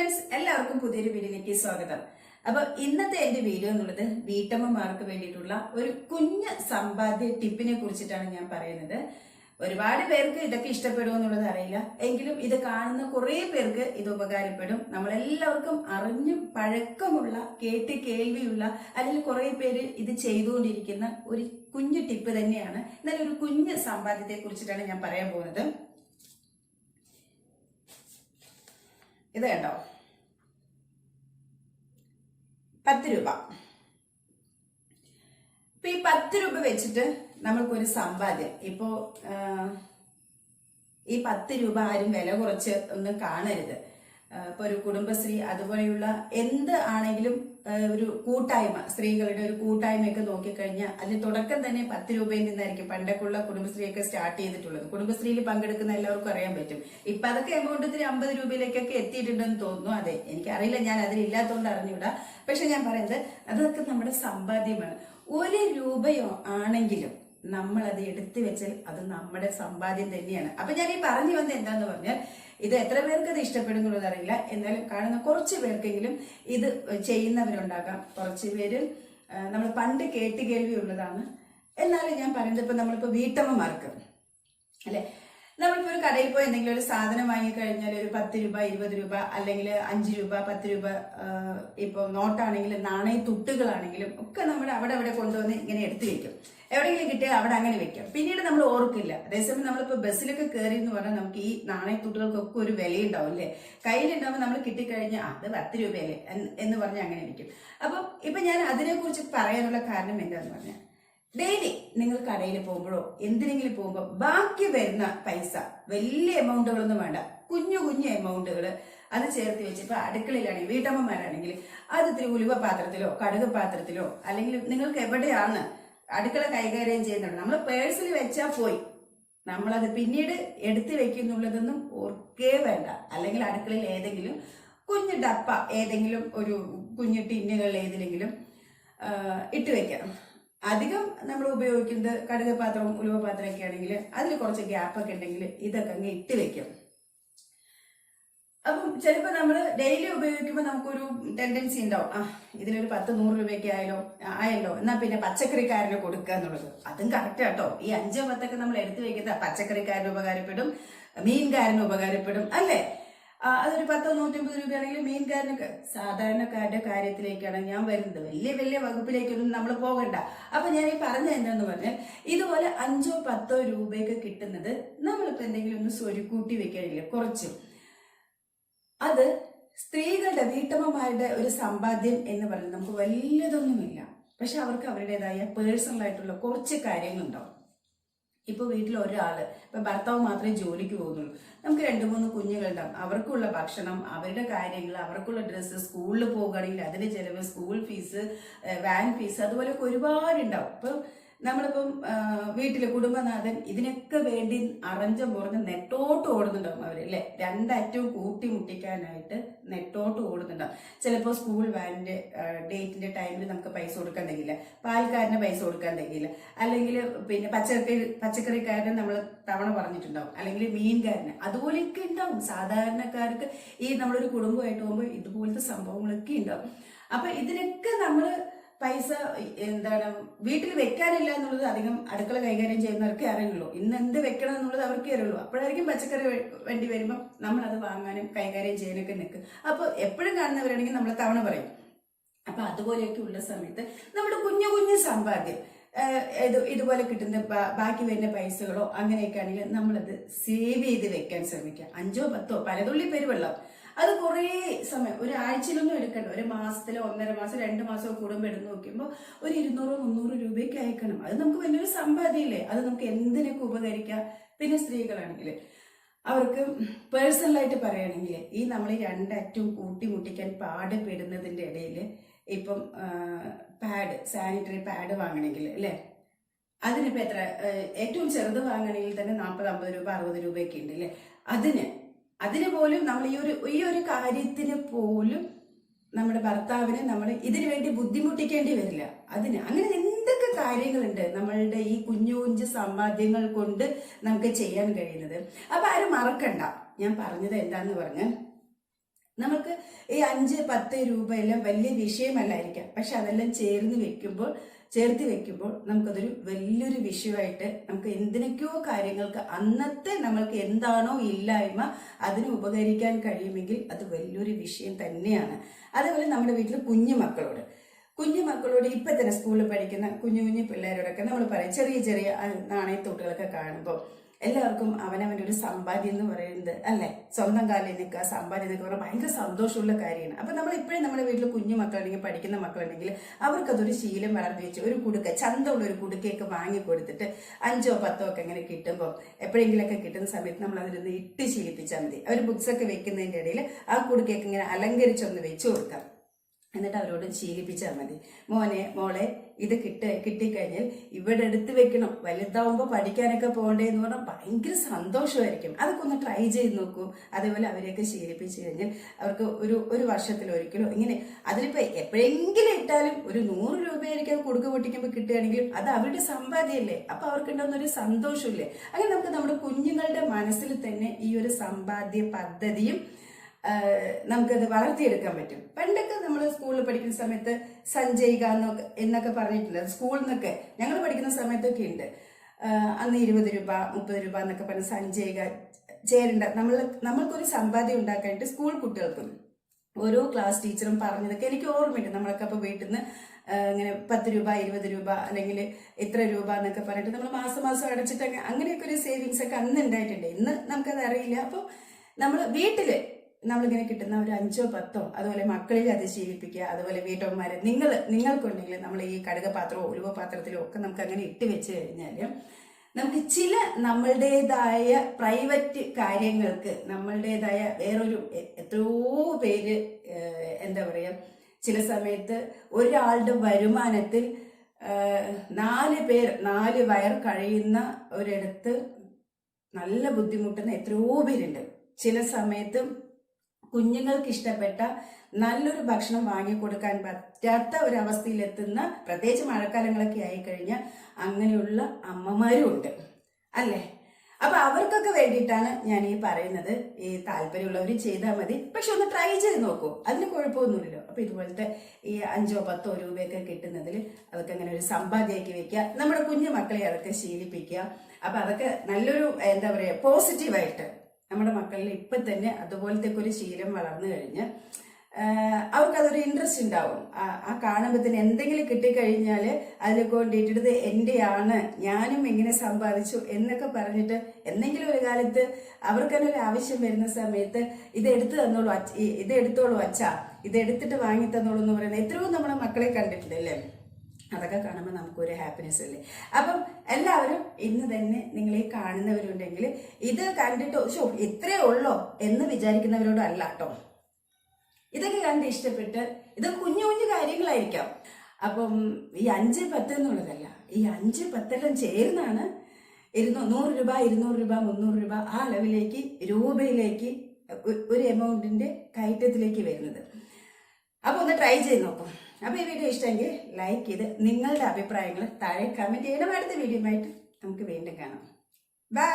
Friends എല്ലാവർക്കും പുതിയൊരു വീഡിയോയിലേക്ക് സ്വാഗതം. അപ്പൊ ഇന്നത്തെ എന്റെ വീഡിയോ എന്നുള്ളത് വീട്ടമ്മമാർക്ക് വേണ്ടിയിട്ടുള്ള ഒരു കുഞ്ഞ് സമ്പാദ്യ ടിപ്പിനെ കുറിച്ചിട്ടാണ് ഞാൻ പറയുന്നത്. ഒരുപാട് പേർക്ക് ഇതൊക്കെ ഇഷ്ടപ്പെടുമോ എന്നുള്ളത് അറിയില്ല. എങ്കിലും ഇത് കാണുന്ന കുറെ പേർക്ക് ഇത് ഉപകാരപ്പെടും. നമ്മളെല്ലാവർക്കും അറിഞ്ഞും പഴക്കമുള്ള കേട്ട് കേൾവിയുള്ള അല്ലെങ്കിൽ കുറെ പേര് ഇത് ചെയ്തുകൊണ്ടിരിക്കുന്ന ഒരു കുഞ്ഞു ടിപ്പ് തന്നെയാണ്. എന്നാലും ഒരു കുഞ്ഞ് സമ്പാദ്യത്തെ കുറിച്ചിട്ടാണ് ഞാൻ പറയാൻ പോകുന്നത്. ഇത് കേട്ടോ പത്ത് രൂപ. ഇപ്പൊ ഈ പത്ത് രൂപ വെച്ചിട്ട് നമ്മൾക്കൊരു സമ്പാദ്യം. ഇപ്പോ ഈ പത്ത് രൂപ ആരും വില കുറച്ച് ഒന്നും കാണരുത്. ഇപ്പൊ ഒരു കുടുംബശ്രീ അതുപോലെയുള്ള എന്ത് ആണെങ്കിലും ഒരു കൂട്ടായ്മ സ്ത്രീകളുടെ ഒരു കൂട്ടായ്മയൊക്കെ നോക്കിക്കഴിഞ്ഞാൽ അതിൽ തുടക്കം തന്നെ പത്ത് രൂപയിൽ നിന്നായിരിക്കും പണ്ടൊക്കെയുള്ള കുടുംബശ്രീയൊക്കെ സ്റ്റാർട്ട് ചെയ്തിട്ടുള്ളത്. കുടുംബശ്രീയിൽ പങ്കെടുക്കുന്ന എല്ലാവർക്കും അറിയാൻ പറ്റും. ഇപ്പൊ അതൊക്കെ എമൗണ്ട് ഇത്തിരി അമ്പത് രൂപയിലേക്കൊക്കെ എത്തിയിട്ടുണ്ടെന്ന് തോന്നുന്നു. അതെ എനിക്ക് അറിയില്ല ഞാൻ അതിലില്ലാത്തതുകൊണ്ട് അറിഞ്ഞൂടാ പക്ഷെ ഞാൻ പറയുന്നത് അതൊക്കെ നമ്മുടെ സമ്പാദ്യമാണ്. ഒരു രൂപയോ ആണെങ്കിലും നമ്മൾ അത് എടുത്തു വെച്ചാൽ അത് നമ്മുടെ സമ്പാദ്യം തന്നെയാണ്. അപ്പൊ ഞാൻ ഈ പറഞ്ഞു വന്നത് എന്താന്ന് പറഞ്ഞാൽ ഇത് എത്ര പേർക്ക് അത് ഇഷ്ടപ്പെടും എന്നുള്ളത് അറിയില്ല. എന്നാലും കാണുന്ന കുറച്ച് പേർക്കെങ്കിലും ഇത് ചെയ്യുന്നവരുണ്ടാകാം. കുറച്ച് പേര് നമ്മൾ പണ്ട് കേട്ട് കേൾവി ഉള്ളതാണ് എന്നാലും ഞാൻ പറയുന്നത് ഇപ്പൊ നമ്മളിപ്പോ വീട്ടമ്മമാർക്ക് അല്ലെ? നമ്മളിപ്പോ ഒരു കടയിൽ പോയി എന്തെങ്കിലും ഒരു സാധനം വാങ്ങിക്കഴിഞ്ഞാൽ ഒരു പത്ത് രൂപ ഇരുപത് രൂപ അല്ലെങ്കിൽ അഞ്ച് രൂപ പത്ത് രൂപ ഇപ്പോൾ നോട്ടാണെങ്കിലും നാണയ തുട്ടുകളാണെങ്കിലും ഒക്കെ നമ്മൾ അവിടെ അവിടെ കൊണ്ടുവന്ന് ഇങ്ങനെ എടുത്തു വെക്കും. എവിടെയെങ്കിലും കിട്ടിയാൽ അവിടെ അങ്ങനെ വെക്കാം. പിന്നീട് നമ്മൾ ഓർക്കില്ല. അതേസമയം നമ്മളിപ്പോൾ ബസ്സിലൊക്കെ കയറി എന്ന് പറഞ്ഞാൽ നമുക്ക് ഈ നാണയത്തുട്ടുകൾക്കൊക്കെ ഒരു വിലയുണ്ടാവും അല്ലേ? കയ്യിലുണ്ടാവുമ്പോൾ നമ്മൾ കിട്ടിക്കഴിഞ്ഞാൽ അത് പത്ത് രൂപയല്ലേ? എന്ന് പറഞ്ഞാൽ അങ്ങനെ ഇരിക്കും അപ്പം ഇപ്പൊ ഞാൻ അതിനെക്കുറിച്ച് പറയാനുള്ള കാരണം എന്താണെന്ന് പറഞ്ഞാൽ ഡെയിലി നിങ്ങൾ കടയിൽ പോകുമ്പോഴോ എന്തിനെങ്കിലും പോകുമ്പോൾ ബാക്കി വരുന്ന പൈസ വലിയ എമൗണ്ടുകളൊന്നും വേണ്ട. കുഞ്ഞു കുഞ്ഞു എമൗണ്ടുകൾ അത് ചേർത്ത് വെച്ച് ഇപ്പൊ അടുക്കളയിലാണെങ്കിൽ വീട്ടമ്മമാരാണെങ്കിൽ അത് ഇത്തിരി ഉലുവ പാത്രത്തിലോ കടുക് പാത്രത്തിലോ അല്ലെങ്കിൽ നിങ്ങൾക്ക് എവിടെയാണ് അടുക്കള കൈകാര്യം ചെയ്യുന്നുണ്ട്. നമ്മൾ പേഴ്സിൽ വെച്ചാൽ പോയി. നമ്മളത് പിന്നീട് എടുത്തു വെക്കുന്നുള്ളതൊന്നും ഓർക്കേ വേണ്ട. അല്ലെങ്കിൽ അടുക്കളയിൽ ഏതെങ്കിലും കുഞ്ഞു ഡപ്പ ഏതെങ്കിലും ഒരു കുഞ്ഞു ടിന്നുകൾ ഏതിലെങ്കിലും ഇട്ട് വെക്കാം. അധികം നമ്മൾ ഉപയോഗിക്കുന്നത് കടുക് പാത്രവും ഉലുവ പാത്രമൊക്കെ ആണെങ്കിൽ അതിൽ കുറച്ച് ഗ്യാപ്പൊക്കെ ഉണ്ടെങ്കിൽ ഇതൊക്കെ അങ്ങ് ഇട്ട് വെക്കും. അപ്പം ചിലപ്പോൾ നമ്മൾ ഡെയിലി ഉപയോഗിക്കുമ്പോൾ നമുക്കൊരു ടെൻഡൻസി ഉണ്ടാവും. ആ ഇതിനൊരു പത്ത് നൂറ് രൂപയ്ക്ക് ആയാലോ ആയല്ലോ എന്നാൽ പിന്നെ പച്ചക്കറിക്കാരന് കൊടുക്കുക എന്നുള്ളത്. അതും കറക്റ്റ് കേട്ടോ ഈ അഞ്ചോ പത്തൊക്കെ നമ്മൾ എടുത്തു വെക്കുന്ന പച്ചക്കറിക്കാരന് ഉപകാരപ്പെടും മീൻകാരന് ഉപകാരപ്പെടും അല്ലേ? അതൊരു പത്തോ നൂറ്റമ്പത് രൂപയാണെങ്കിൽ മീൻകാരനൊക്കെ സാധാരണക്കാരുടെ കാര്യത്തിലേക്കാണ് ഞാൻ വരുന്നത്. വലിയ വലിയ വകുപ്പിലേക്കൊന്നും നമ്മൾ പോകണ്ട. അപ്പൊ ഞാൻ ഈ പറഞ്ഞ എന്താന്ന് പറഞ്ഞാൽ ഇതുപോലെ അഞ്ചോ പത്തോ രൂപയൊക്കെ കിട്ടുന്നത് നമ്മളിപ്പോ എന്തെങ്കിലും ഒന്ന് സ്വരുക്കൂട്ടി വെക്കാനില്ല? കുറച്ചും. അത് സ്ത്രീകളുടെ വീട്ടമ്മമാരുടെ ഒരു സമ്പാദ്യം എന്ന് പറയുന്നത് നമുക്ക് വലിയതൊന്നുമില്ല പക്ഷെ അവർക്ക് അവരുടേതായ പേഴ്സണൽ ആയിട്ടുള്ള കുറച്ച് കാര്യങ്ങളുണ്ടാവും. ഇപ്പൊ വീട്ടിൽ ഒരാൾ ഇപ്പൊ ഭർത്താവ് മാത്രമേ ജോലിക്ക് പോകുന്നുള്ളൂ. നമുക്ക് രണ്ട് മൂന്ന് കുഞ്ഞുങ്ങളുണ്ടാവും. അവർക്കുള്ള ഭക്ഷണം അവരുടെ കാര്യങ്ങൾ അവർക്കുള്ള ഡ്രസ്സ് സ്കൂളിൽ പോകുകയാണെങ്കിൽ അതിന്റെ ചിലവ് സ്കൂൾ ഫീസ് വാൻ ഫീസ് അതുപോലെയൊക്കെ ഒരുപാടുണ്ടാവും. ഇപ്പൊ നമ്മളിപ്പം വീട്ടിൽ കുടുംബനാഥൻ ഇതിനൊക്കെ വേണ്ടി അറഞ്ചം പുറഞ്ഞ് നെട്ടോട്ട് ഓടുന്നുണ്ടാവും അവർ അല്ലെ? രണ്ടറ്റവും കൂട്ടി മുട്ടിക്കാനായിട്ട് നെട്ടോട്ട് ഓടുന്നുണ്ടാവും. ചിലപ്പോൾ സ്കൂൾ വാനിന്റെ ഡേറ്റിന്റെ ടൈമിൽ നമുക്ക് പൈസ കൊടുക്കാൻ തയ്യില്ല പാൽക്കാരന് പൈസ കൊടുക്കാൻ അല്ലെങ്കിൽ പിന്നെ പച്ചക്കറി പച്ചക്കറിക്കാരന് നമ്മൾ തവണ പറഞ്ഞിട്ടുണ്ടാവും. അല്ലെങ്കിൽ മീൻകാരന്. അതുപോലെയൊക്കെ ഉണ്ടാവും. സാധാരണക്കാർക്ക് ഈ നമ്മളൊരു കുടുംബമായിട്ട് പോകുമ്പോൾ ഇതുപോലത്തെ സംഭവങ്ങളൊക്കെ ഉണ്ടാവും. അപ്പൊ ഇതിനൊക്കെ നമ്മൾ പൈസ എന്താണ് വീട്ടിൽ വെക്കാനില്ല എന്നുള്ളത് അധികം അടുക്കള കൈകാര്യം ചെയ്യുന്നവർക്കേ അറിയുള്ളൂ. ഇന്ന് എന്ത് വെക്കണം എന്നുള്ളത് അവർക്കേ അറിയുള്ളൂ. അപ്പോഴായിരിക്കും പച്ചക്കറി വേണ്ടി വരുമ്പോൾ നമ്മൾ അത് വാങ്ങാനും കൈകാര്യം ചെയ്യാനൊക്കെ നിൽക്കും. അപ്പോൾ എപ്പോഴും കാണുന്നവരാണെങ്കിൽ നമ്മൾ തവണ പറയും. അപ്പൊ അതുപോലെയൊക്കെ ഉള്ള സമയത്ത് നമ്മുടെ കുഞ്ഞു കുഞ്ഞു സമ്പാദ്യം ഇത് ഇതുപോലെ കിട്ടുന്ന ബാക്കി വരുന്ന പൈസകളോ അങ്ങനെയൊക്കെ ആണെങ്കിൽ നമ്മളത് സേവ് ചെയ്ത് വെക്കാൻ ശ്രമിക്കുക. അഞ്ചോ പത്തോ പലതുള്ളി പെരുവെള്ളം. അത് കുറേ സമയം ഒരു ആഴ്ചയിലൊന്നും എടുക്കണ്ട. ഒരു മാസത്തിലോ ഒന്നര മാസം രണ്ട് മാസമോ കൂടുമ്പോൾ എടുത്ത് നോക്കുമ്പോൾ ഒരു ഇരുന്നൂറോ മുന്നൂറ് രൂപയ്ക്ക് അയക്കണം. അത് നമുക്ക് വലിയൊരു സമ്പാദ്യമില്ലേ? അത് നമുക്ക് എന്തിനൊക്കെ ഉപകരിക്കാം? പിന്നെ സ്ത്രീകളാണെങ്കിൽ അവർക്ക് പേഴ്സണലായിട്ട് പറയുകയാണെങ്കിൽ ഈ നമ്മൾ ഈ രണ്ടറ്റവും കൂട്ടിമുട്ടിക്കാൻ പാടുപെടുന്നതിന്റെ ഇടയിൽ ഇപ്പം പാഡ് സാനിറ്ററി പാഡ് വാങ്ങണമെങ്കിൽ അല്ലേ? അതിനിപ്പോൾ എത്ര ഏറ്റവും ചെറുത് വാങ്ങണമെങ്കിൽ തന്നെ നാൽപ്പത് അമ്പത് രൂപ അറുപത് രൂപയൊക്കെ ഉണ്ട് അല്ലേ അതിന് അതിന് പോലും നമ്മൾ ഈ ഒരു ഈ ഒരു കാര്യത്തിന് പോലും നമ്മുടെ ഭർത്താവിനെ നമ്മൾ ഇതിനു വേണ്ടി ബുദ്ധിമുട്ടിക്കേണ്ടി വരില്ല. അതിന് അങ്ങനെ എന്തൊക്കെ കാര്യങ്ങളുണ്ട് നമ്മളുടെ ഈ കുഞ്ഞു കുഞ്ഞു സമ്പാദ്യങ്ങൾ കൊണ്ട് നമുക്ക് ചെയ്യാൻ കഴിയുന്നത്? അപ്പൊ ആരും മറക്കണ്ട. ഞാൻ പറഞ്ഞത് എന്താന്ന് പറഞ്ഞ് നമുക്ക് ഈ അഞ്ച് പത്ത് രൂപ വലിയ വിഷയമല്ലായിരിക്കാം. പക്ഷെ അതെല്ലാം ചേർന്ന് വെക്കുമ്പോൾ ചേർത്ത് വെക്കുമ്പോൾ നമുക്കതൊരു വലിയൊരു വിഷയമായിട്ട് നമുക്ക് എന്തിനൊക്കെയോ കാര്യങ്ങൾക്ക് അന്നത്തെ നമ്മൾക്ക് എന്താണോ ഇല്ലായ്മ അതിന് ഉപകരിക്കാൻ കഴിയുമെങ്കിൽ അത് വലിയൊരു വിഷയം തന്നെയാണ്. അതേപോലെ നമ്മുടെ വീട്ടിൽ കുഞ്ഞു മക്കളോട്. കുഞ്ഞു മക്കളോട് ഇപ്പം തന്നെ സ്കൂളിൽ പഠിക്കുന്ന കുഞ്ഞു കുഞ്ഞു പിള്ളേരോടൊക്കെ നമ്മൾ പറയും ചെറിയ ചെറിയ നാണയത്തോട്ടുകളൊക്കെ കാണുമ്പോൾ എല്ലാവർക്കും അവനവന്റെ ഒരു സമ്പാദ്യം എന്ന് പറയുന്നത് അല്ലെ? സ്വന്തം കാലിൽ നിൽക്കുക സമ്പാദ്യം എന്നൊക്കെ പറഞ്ഞാൽ ഭയങ്കര സന്തോഷമുള്ള കാര്യമാണ്. അപ്പം നമ്മൾ ഇപ്പോഴും നമ്മുടെ വീട്ടിൽ കുഞ്ഞു മക്കളുണ്ടെങ്കിൽ പഠിക്കുന്ന മക്കളുണ്ടെങ്കിൽ അവർക്കതൊരു ശീലം വളർന്നു വെച്ച് ഒരു കുടുക്ക ചന്തമുള്ള ഒരു കുടുക്കയൊക്കെ വാങ്ങിക്കൊടുത്തിട്ട് അഞ്ചോ പത്തോ ഒക്കെ ഇങ്ങനെ കിട്ടുമ്പോൾ എപ്പോഴെങ്കിലൊക്കെ കിട്ടുന്ന സമയത്ത് നമ്മൾ അതിലൊന്ന് ഇട്ട് ശീലിപ്പിച്ചാൽ മതി. അവർ ബുക്സൊക്കെ വെക്കുന്നതിന്റെ ഇടയിൽ ആ കുടുക്കയൊക്കെ ഇങ്ങനെ അലങ്കരിച്ചൊന്ന് വെച്ച് കൊടുക്കാം. എന്നിട്ട് അവരോട് ശീലിപ്പിച്ചാൽ മതി. മോനെ മോളെ ഇത് കിട്ട കിട്ടിക്കഴിഞ്ഞാൽ ഇവിടെ എടുത്ത് വെക്കണം. വലുതാവുമ്പോൾ പഠിക്കാനൊക്കെ പോകണ്ടേ എന്ന് പറഞ്ഞാൽ ഭയങ്കര സന്തോഷമായിരിക്കും. അതൊക്കെ ഒന്ന് ട്രൈ ചെയ്ത് നോക്കൂ. അതേപോലെ അവരെയൊക്കെ ശീലിപ്പിച്ച് കഴിഞ്ഞാൽ അവർക്ക് ഒരു ഒരു വർഷത്തിൽ ഒരിക്കലോ ഇങ്ങനെ അതിലിപ്പോൾ എപ്പോഴെങ്കിലും ഇട്ടാലും ഒരു നൂറ് രൂപയായിരിക്കും അത് കൊടുക്ക പൊട്ടിക്കുമ്പോൾ കിട്ടുകയാണെങ്കിലും അത് അവരുടെ സമ്പാദ്യമല്ലേ? അപ്പോൾ അവർക്കുണ്ടാവുന്ന ഒരു സന്തോഷമില്ലേ? അങ്ങനെ നമുക്ക് നമ്മുടെ കുഞ്ഞുങ്ങളുടെ മനസ്സിൽ തന്നെ ഈ ഒരു സമ്പാദ്യ പദ്ധതിയും നമുക്കത് വളർത്തിയെടുക്കാൻ പറ്റും. പണ്ടൊക്കെ നമ്മൾ സ്കൂളിൽ പഠിക്കുന്ന സമയത്ത് സഞ്ചയിക എന്നൊക്കെ എന്നൊക്കെ പറഞ്ഞിട്ടുണ്ട്. സ്കൂളിൽ നിന്നൊക്കെ ഞങ്ങൾ പഠിക്കുന്ന സമയത്തൊക്കെ ഉണ്ട്. അന്ന് ഇരുപത് രൂപ മുപ്പത് രൂപ എന്നൊക്കെ പറഞ്ഞ് സഞ്ചയിക ചേരേണ്ട നമ്മൾ നമ്മൾക്കൊരു സമ്പാദ്യം ഉണ്ടാക്കാനായിട്ട് സ്കൂൾ കുട്ടികൾക്കും ഓരോ ക്ലാസ് ടീച്ചറും പറഞ്ഞതൊക്കെ എനിക്ക് ഓർമ്മയുണ്ട്. നമ്മളൊക്കെ അപ്പോൾ വീട്ടിൽ നിന്ന് ഇങ്ങനെ പത്ത് രൂപ ഇരുപത് രൂപ അല്ലെങ്കിൽ എത്ര രൂപ എന്നൊക്കെ പറഞ്ഞിട്ട് നമ്മൾ മാസം മാസം അടച്ചിട്ട് അങ്ങനെയൊക്കെ ഒരു സേവിങ്സ് ഒക്കെ അന്ന് ഉണ്ടായിട്ടുണ്ട്. ഇന്ന് നമുക്കത് അറിയില്ല. അപ്പോൾ നമ്മൾ വീട്ടിൽ നമ്മളിങ്ങനെ കിട്ടുന്ന ഒരു അഞ്ചോ പത്തോ അതുപോലെ മക്കളിൽ അത് ശീലിപ്പിക്കുക അതുപോലെ വീട്ടമ്മമാരെ നിങ്ങൾ നിങ്ങൾക്കുണ്ടെങ്കിൽ നമ്മൾ ഈ കടുകപാത്രമോ ഉലുവ പാത്രത്തിലോ ഒക്കെ നമുക്ക് അങ്ങനെ ഇട്ട് വെച്ച് കഴിഞ്ഞാൽ നമുക്ക് ചില നമ്മളുടേതായ പ്രൈവറ്റ് കാര്യങ്ങൾക്ക് നമ്മളുടേതായ വേറൊരു എത്രയോ പേര് എന്താ പറയുക ചില സമയത്ത് ഒരാളുടെ വരുമാനത്തിൽ നാല് പേർ നാല് വയർ കഴിയുന്ന ഒരിടത്ത് നല്ല ബുദ്ധിമുട്ടുന്ന എത്രയോ പേരുണ്ട്. ചില സമയത്ത് കുഞ്ഞുങ്ങൾക്ക് ഇഷ്ടപ്പെട്ട നല്ലൊരു ഭക്ഷണം വാങ്ങിക്കൊടുക്കാൻ പറ്റാത്ത ഒരവസ്ഥയിലെത്തുന്ന പ്രത്യേകിച്ച് മഴക്കാലങ്ങളൊക്കെ ആയിക്കഴിഞ്ഞാൽ അങ്ങനെയുള്ള അമ്മമാരും ഉണ്ട് അല്ലേ? അപ്പൊ അവർക്കൊക്കെ വേണ്ടിയിട്ടാണ് ഞാൻ ഈ പറയുന്നത്. ഈ താല്പര്യമുള്ളവർ ചെയ്താൽ മതി. പക്ഷെ ഒന്ന് ട്രൈ ചെയ്ത് നോക്കൂ. അതിന് കുഴപ്പമൊന്നുമില്ലല്ലോ. അപ്പൊ ഇതുപോലത്തെ ഈ അഞ്ചോ പത്തോ രൂപയൊക്കെ കിട്ടുന്നതിൽ അതൊക്കെ അങ്ങനെ ഒരു സമ്പാദ്യമാക്കി വെക്കുക. നമ്മുടെ കുഞ്ഞു മക്കളെ അതൊക്കെ ശീലിപ്പിക്കുക. അപ്പൊ അതൊക്കെ നല്ലൊരു എന്താ പറയുക പോസിറ്റീവായിട്ട് നമ്മുടെ മക്കളിൽ ഇപ്പൊ തന്നെ അതുപോലത്തെ ഒരു ശീലം വളർന്നു കഴിഞ്ഞ് അവർക്കതൊരു ഇൻട്രസ്റ്റ് ഉണ്ടാവും. ആ- കാണുമ്പത്തിന് എന്തെങ്കിലും കിട്ടിക്കഴിഞ്ഞാൽ അതിൽ കൊണ്ടിട്ട് എന്റെയാണ് ഞാനും എങ്ങനെ സമ്പാദിച്ചു എന്നൊക്കെ പറഞ്ഞിട്ട് എന്തെങ്കിലും ഒരു കാലത്ത് അവർക്ക് തന്നെ ഒരു ആവശ്യം വരുന്ന സമയത്ത് ഇത് എടുത്തു തന്നോളൂ ഇത് എടുത്തോളൂ അച്ഛ ഇത് എടുത്തിട്ട് വാങ്ങി തന്നോളൂ എന്ന് പറയുന്നത് എത്രയോ നമ്മുടെ മക്കളെ കണ്ടിട്ടുണ്ട് അല്ലേ അതൊക്കെ കാണുമ്പോൾ നമുക്കൊരു ഹാപ്പിനെസ് അല്ലേ? അപ്പം എല്ലാവരും ഇന്ന് തന്നെ നിങ്ങൾ ഈ കാണുന്നവരുണ്ടെങ്കിൽ ഇത് കണ്ടിട്ട് ഷോ ഇത്രേ ഉള്ളോ എന്ന് വിചാരിക്കുന്നവരോട് അല്ല കേട്ടോ ഇതൊക്കെ കണ്ട് ഇഷ്ടപ്പെട്ട് ഇത് കുഞ്ഞു കുഞ്ഞു കാര്യങ്ങളായിരിക്കാം. അപ്പം ഈ അഞ്ച് പത്ത് എന്നുള്ളതല്ല ഈ അഞ്ച് പത്തെല്ലാം ചേർന്നാണ് ഇരുന്നൂ നൂറ് രൂപ ഇരുന്നൂറ് രൂപ മുന്നൂറ് രൂപ ആ അളവിലേക്ക് രൂപയിലേക്ക് ഒരു എമൗണ്ടിന്റെ കയറ്റത്തിലേക്ക് വരുന്നത്. അപ്പോൾ ഒന്ന് ട്രൈ ചെയ്ത് നോക്കും. അപ്പൊ ഈ വീഡിയോ ഇഷ്ടമെങ്കിൽ ലൈക്ക് ചെയ്ത് നിങ്ങളുടെ അഭിപ്രായങ്ങൾ താഴെ കമന്റ് ചെയ്യണം. അടുത്ത വീഡിയോ ആയിട്ട് നമുക്ക് വീണ്ടും കാണാം. ബൈ